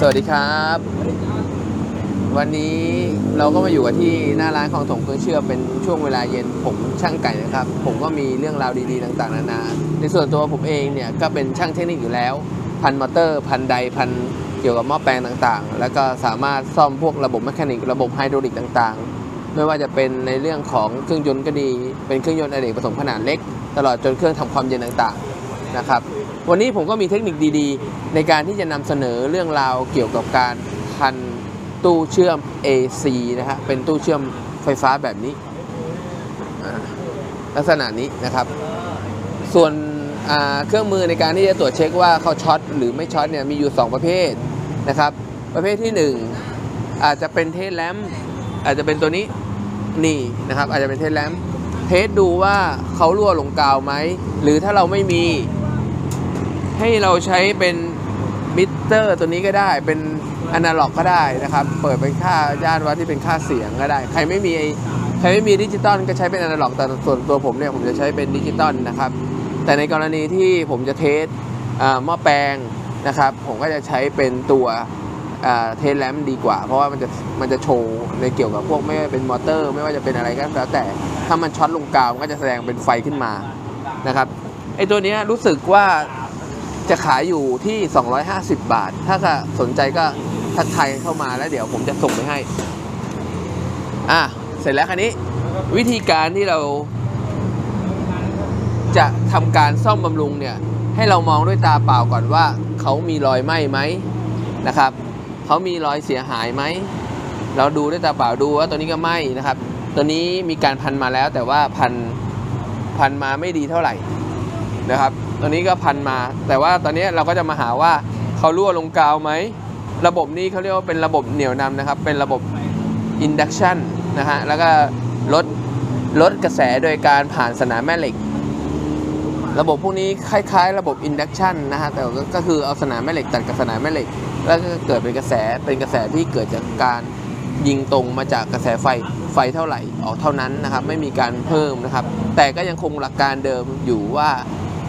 สวัสดีครับ วันนี้เราก็มาอยู่กันที่หน้าร้านของถงเครื่องเชื่อเป็นช่วงเวลาเย็นผมช่างไก่นะครับ ผมก็มีเรื่องราวดีๆต่างๆนานา ในส่วนตัวผมเองเนี่ยก็เป็นช่างเทคนิคอยู่แล้ว พันมอเตอร์ พันไดพันเกี่ยวกับหม้อแปลงต่างๆ แล้วก็สามารถซ่อมพวกระบบแมคานิกระบบไฮดรอลิกต่างๆ ไม่ว่าจะเป็นในเรื่องของเครื่องยนต์ก็ดี เป็นเครื่องยนต์อเนกผสมขนาดเล็ก ตลอดจนเครื่องทำความเย็นต่างๆ นะครับ วันนี้ผมก็มีเทคนิคดีๆ ในการที่จะนำเสนอเรื่องราวเกี่ยวกับการพันตู้เชื่อม AC นะฮะเป็นตู้เชื่อมไฟฟ้าแบบนี้ ลักษณะนี้นะครับ ส่วนเครื่องมือในการที่จะตรวจเช็คว่าเขาช็อตหรือไม่ช็อตเนี่ยมีอยู่ 2 ประเภทนะครับ ประเภทที่ 1 อาจจะเป็นเทสแลมอาจจะเป็นตัวนี้นี่นะครับ อาจจะเป็นเทสแลม เทสดูว่าเขารั่วลงกาวไหม หรือถ้าเราไม่มี ให้เราใช้เป็นมิเตอร์ตัวนี้ก็ได้เป็นอนาล็อกก็ได้นะครับ เปิดเป็นค่าย่านวัดที่เป็นค่าเสียงก็ได้ ใครไม่มีใครไม่มีดิจิตอลก็ใช้เป็นอนาล็อกแต่ส่วนตัวผมเนี่ยผมจะใช้เป็นดิจิตอลนะครับ แต่ในกรณีที่ผมจะเทสอ่าหม้อแปลงนะครับ ผมก็จะใช้เป็นตัวเทสแลมดีกว่า เพราะว่ามันจะมันจะโชว์ในเกี่ยวกับพวกไม่ว่าเป็นมอเตอร์ ไม่ว่าจะเป็นอะไรก็แล้วแต่ ถ้ามันช็อตลงกาวมันก็จะแสดงเป็นไฟขึ้นมานะครับไอตัวนี้รู้สึกว่าจะขายอยู่ที่ 250 บาท ถ้าสนใจก็ทักทายเข้ามาแล้วเดี๋ยวผมจะส่งไปให้ อะ เสร็จแล้วคันนี้ วิธีการที่เราจะทำการซ่อมบำรุงเนี่ย ให้เรามองด้วยตาเปล่าก่อนว่า เขามีรอยไหม้ไหมนะครับ เขามีรอยเสียหายไหม เราดูด้วยตาเปล่าดูว่าตัวนี้ก็ไหม้นะครับ ตัวนี้มีการพันมาแล้วแต่ว่าพันพันมาไม่ดีเท่าไหร่นะครับ ตัวนี้ก็พันมา แต่ว่าตอนนี้เราก็จะมาหาว่าเขารั่วลงกาวไหม ระบบนี้เขาเรียกว่าเป็นระบบเหนี่ยวนำนะครับ เป็นระบบ induction นะฮะ แล้วก็ลดลดกระแสโดยการผ่านสนามแม่เหล็ก ระบบพวกนี้คล้ายๆ ระบบ induction นะฮะ แต่ก็ก็คือเอาสนามแม่เหล็กตัดกับสนามแม่เหล็ก แล้วก็เกิดเป็นกระแส เป็นกระแสที่เกิดจากการ ยิงตรงมาจากกระแสไฟไฟเท่าไหร่ออกเท่านั้นนะครับ ไม่มีการเพิ่มนะครับ แต่ก็ยังคงหลักการเดิมอยู่ว่า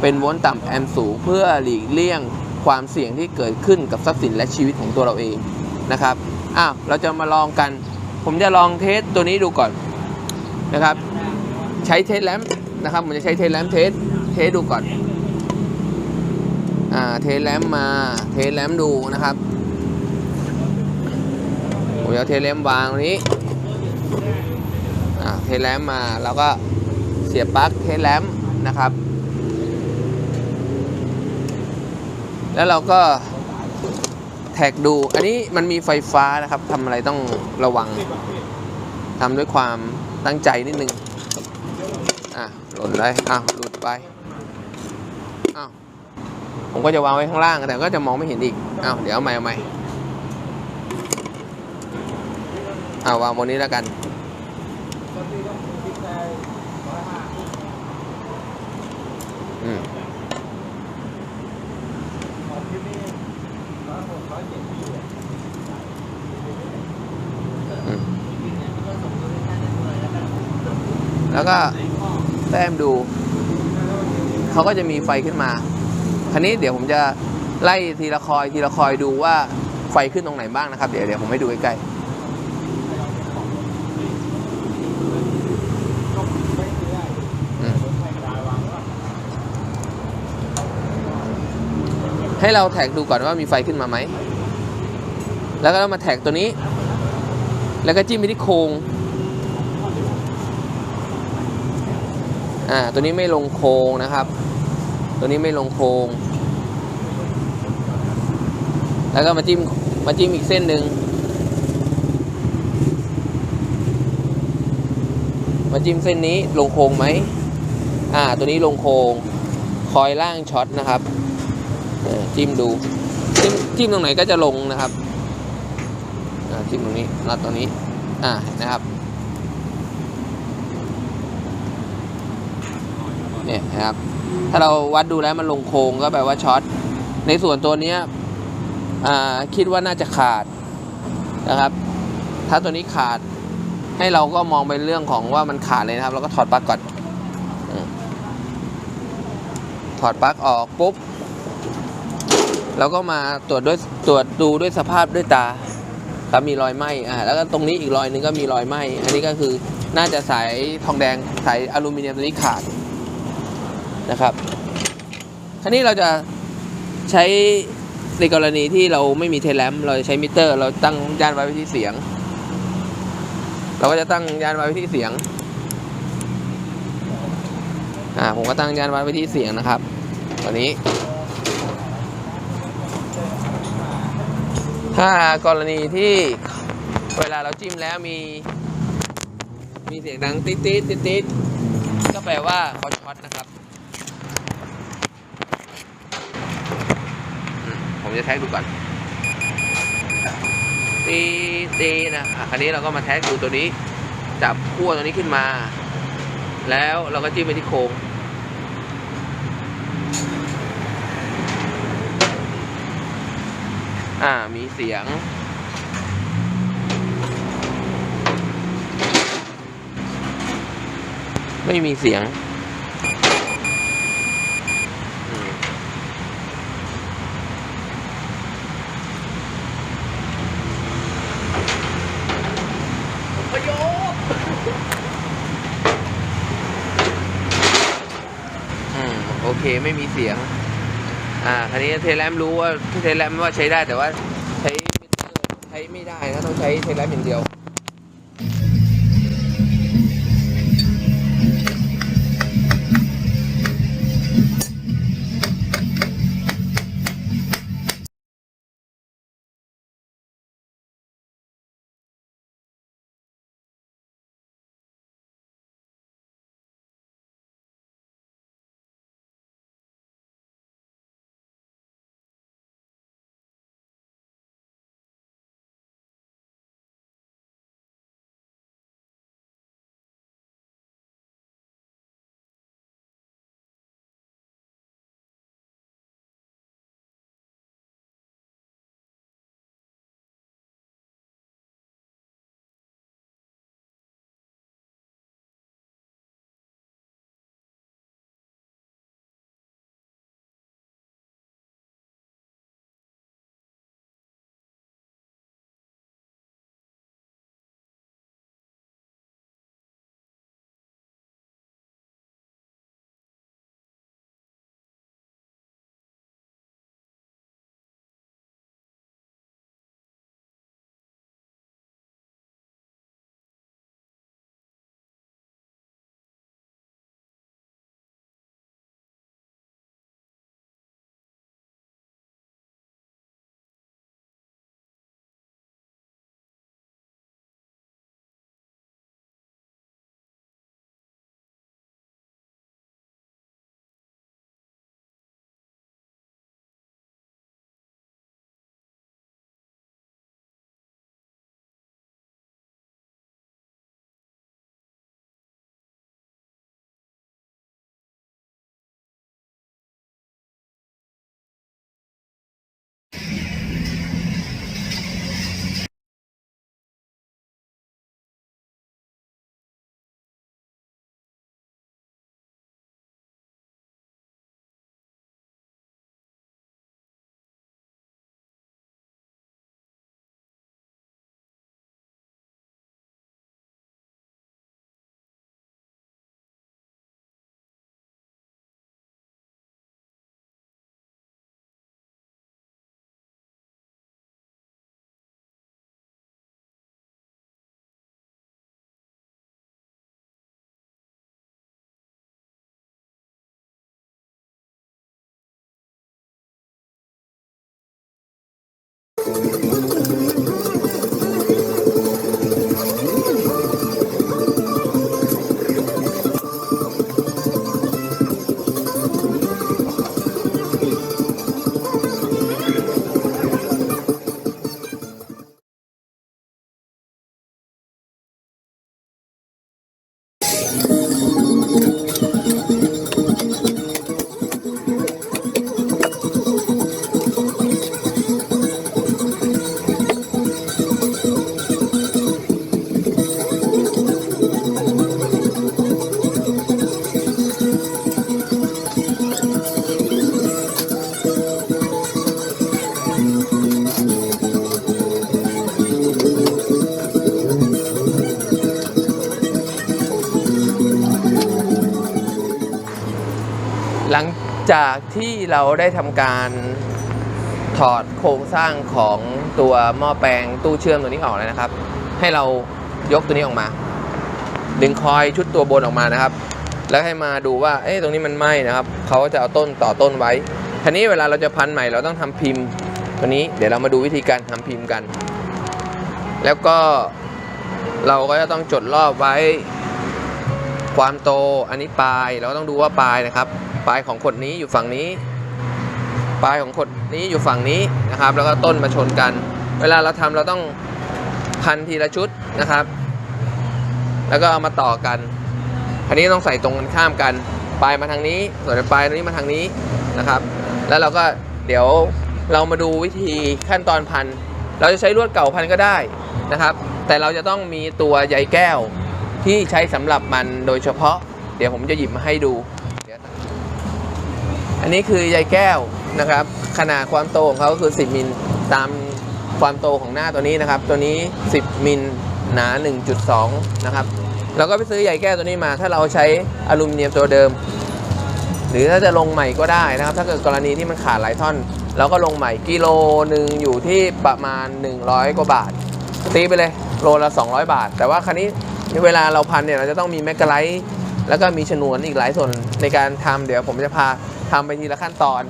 เป็นโวลต์ต่ำแอมป์สูงเพื่อหลีกเลี่ยงความเสี่ยงที่เกิดขึ้นกับทรัพย์สินและชีวิตของตัวเราเองนะครับอ้าวเราจะมาลองกัน ผมจะลองเทสตัวนี้ดูก่อนนะครับ ใช้เทสแลมนะครับผมจะใช้เทสแลมเทสเทสดูก่อนอ่าเทสแลมมาเทสแลมดูนะครับ จะเอาเทสแลมวางตรงนี้เทสแลมมาแล้วก็เสียบปลั๊กเทสแลมนะครับ แล้วเราก็แท็กดู อันนี้มันมีไฟฟ้านะครับทำอะไรต้องระวังทำด้วยความตั้งใจนิดนึง อะ หล่นเลยอ้าวหลุดไป อ้าว ผมก็จะวางไว้ข้างล่าง แต่ก็จะมองไม่เห็นอีก อ้าว เดี๋ยวเอาใหม่เอาใหม่ อาวางบนนี้แล้วกันอืมแล้วก็แต้มดู เขาก็จะมีไฟขึ้นมาคราวนี้เดี๋ยวผมจะไล่ทีละคอยทีละคอยดูว่าไฟขึ้นตรงไหนบ้างนะครับ เดี๋ยวเดี๋ยวผมให้ดูใกล้ๆ ให้เราแท็กดูก่อนว่ามีไฟขึ้นมาไหม แล้วก็มาแท็กตัวนี้ แล้วก็จิ้มไปที่โครงอ่าตัวนี้ไม่ลงโครงนะครับ ตัวนี้ไม่ลงโครงแล้วก็มาจิ้มมาจิ้มอีกเส้นหนึ่งมาจิ้มเส้นนี้ลงโครงไหม อ่า ตัวนี้ลงโครงคอยล่างช็อตนะครับ จิ้มดูจิ้มจิ้มตรงไหนก็จะลงนะครับจิ้มตรงนี้น็อตรงนี้อ่านะครับเนี่ยนะครับ ถ้าเราวัดดูแล้วมันลงโค้งก็แปลว่าช็อตในส่วนตัวนี้อ่าคิดว่าน่าจะขาดนะครับ ถ้าตัวนี้ขาดให้เราก็มองเป็นเรื่องของว่ามันขาดเลยนะครับ เราก็ถอดปลั๊กก่อนถอดปลั๊กออกปุ๊บ เราก็มาตรวจด้วยตรวจดูด้วยสภาพด้วยตาครับมีรอยไหมอ่าแล้วก็ตรงนี้อีกรอยหนึงก็มีรอยไหมอันนี้ก็คือน่าจะสายทองแดงสายอลูมิเนียมตัวนี้ขาดนะครับคราวนี้เราจะใช้ในกรณีที่เราไม่มีเทเลมเราจะใช้มิเตอร์ เราตั้งย่านไว้ที่เสียง เราก็จะตั้งย่านไว้ที่เสียงอ่าผมก็ตั้งย่านไว้ที่เสียงนะครับตอนนี้ ถ้ากรณีที่เวลาเราจิ้มแล้วมี มีเสียงดังติ๊ดติ๊ดติ๊ดติ๊ดก็แปลว่าเขาช็อตนะครับ ผมจะแท็กดูก่อนตีตีนะอะคราวนี้เราก็มาแท็กดูตัวนี้ จับขั้วตัวนี้ขึ้นมา แล้วเราก็จิ้มไปที่โครง อ่า มีเสียง ไม่มีเสียงอืมอืมโอเค ไม่มีเสียง อ่าคราวนี้เทเลมรู้ว่าเทเลมว่าใช้ได้แต่ว่าใช้มิเตอร์ใช้ไม่ได้นะต้องใช้เทเลมอย่างเดียว หลังจากที่เราได้ทำการถอดโครงสร้างของตัวหม้อแปลงตู้เชื่อมตัวนี้ออกแล้วนะครับ ให้เรายกตัวนี้ออกมา ดึงคอยชุดตัวบนออกมานะครับ แล้วให้มาดูว่าเอ๊ะตรงนี้มันไหม้นะครับเขาจะเอาต้นต่อต้นไว้ทีนี้เวลาเราจะพันใหม่เราต้องทำพิมพ์ตัวนี้เดี๋ยวเรามาดูวิธีการทำพิมพ์กัน แล้วก็เราก็จะต้องจดรอบไว้ ความโตอันนี้ปลาย เราก็ต้องดูว่าปลายนะครับ ปลายของขดนี้อยู่ฝั่งนี้ ปลายของขดนี้อยู่ฝั่งนี้นะครับ แล้วก็ต้นมาชนกัน เวลาเราทำเราต้องพันทีละชุดนะครับ แล้วก็เอามาต่อกันอันนี้ต้องใส่ตรงกันข้ามกัน ปลายมาทางนี้ ส่วนปลายตรงนี้มาทางนี้นะครับ แล้วเราก็เดี๋ยวเรามาดูวิธีขั้นตอนพัน เราจะใช้ลวดเก่าพันก็ได้นะครับ แต่เราจะต้องมีตัวใยแก้วที่ใช้สำหรับมันโดยเฉพาะ เดี๋ยวผมจะหยิบมาให้ดู อันนี้คือใยแก้วนะครับ ขนาดความโตของเขาคือ 10 มิลตามความโตของหน้าตัวนี้นะครับ ตัวนี้ 10 มิลหนา 1.2 นะครับเราก็ไปซื้อใยแก้วตัวนี้มา ถ้าเราใช้อลูมิเนียมตัวเดิม หรือถ้าจะลงใหม่ก็ได้นะครับ ถ้าเกิดกรณีที่มันขาดหลายท่อน เราก็ลงใหม่กิโลหนึ่งอยู่ที่ประมาณ 100 กว่าบาท ตีไปเลยโลละ 200 บาท แต่ว่าคันนี้เวลาเราพันเนี่ยเราจะต้องมีแมกกาไลท์แล้วก็มีฉนวนอีกหลายส่วนในการทำเดี๋ยวผมจะพา ทำไปทีละขั้นตอน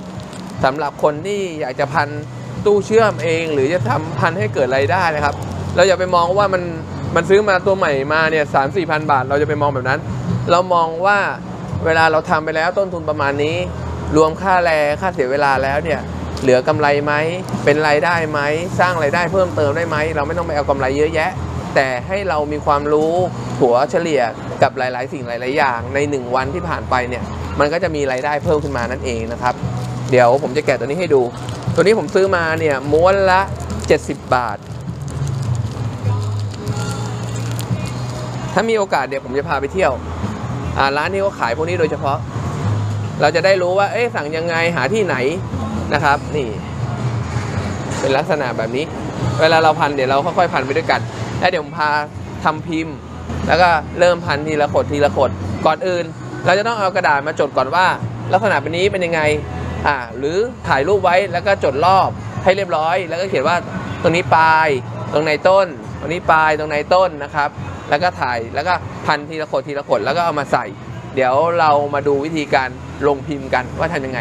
สำหรับคนที่อยากจะพันตู้เชื่อมเอง หรือจะทำพันให้เกิดรายได้นะครับ เราอย่าไปมองว่ามันมันซื้อมาตัวใหม่มาเนี่ยสามสี่พันบาท เราจะไปมองแบบนั้น เรามองว่าเวลาเราทำไปแล้วต้นทุนประมาณนี้ รวมค่าแรงค่าเสียเวลาแล้วเนี่ยเหลือกำไรไหมเป็นรายได้ไหมสร้างรายได้เพิ่มเติมได้ไหมเราไม่ต้องไปเอากำไรเยอะแยะ แต่ให้เรามีความรู้ถัวเฉลี่ยกับหลาย ๆ สิ่งหลาย ๆ อย่างใน 1 วันที่ผ่านไปเนี่ย มันก็จะมีรายได้เพิ่มขึ้นมานั่นเองนะครับ เดี๋ยวผมจะแกะตัวนี้ให้ดู ตัวนี้ผมซื้อมาเนี่ยม้วนละ 70 บาท ถ้ามีโอกาสเดี๋ยวผมจะพาไปเที่ยวร้านที่เขาขายพวกนี้โดยเฉพาะ เราจะได้รู้ว่าเอ๊ะสั่งยังไงหาที่ไหนนะครับ นี่ เป็นลักษณะแบบนี้ เวลาเราพันเดี๋ยวเราค่อยๆพันไปด้วยกัน แล้วเดี๋ยวผมพาทำพิมพ์ แล้วก็เริ่มพันทีละขดทีละขดก่อนอื่น เราจะต้องเอากระดาษมาจดก่อนว่า ลักษณะเป็นนี้เป็นยังไงอ่าหรือถ่ายรูปไว้แล้วก็จดรอบให้เรียบร้อย แล้วก็เขียนว่าตรงนี้ปลายตรงในต้น ตรงนี้ปลายตรงในต้นนะครับ แล้วก็ถ่ายแล้วก็พันทีละขดทีละขดแล้วก็เอามาใส่ เดี๋ยวเรามาดูวิธีการลงพิมพ์กันว่าทำยังไง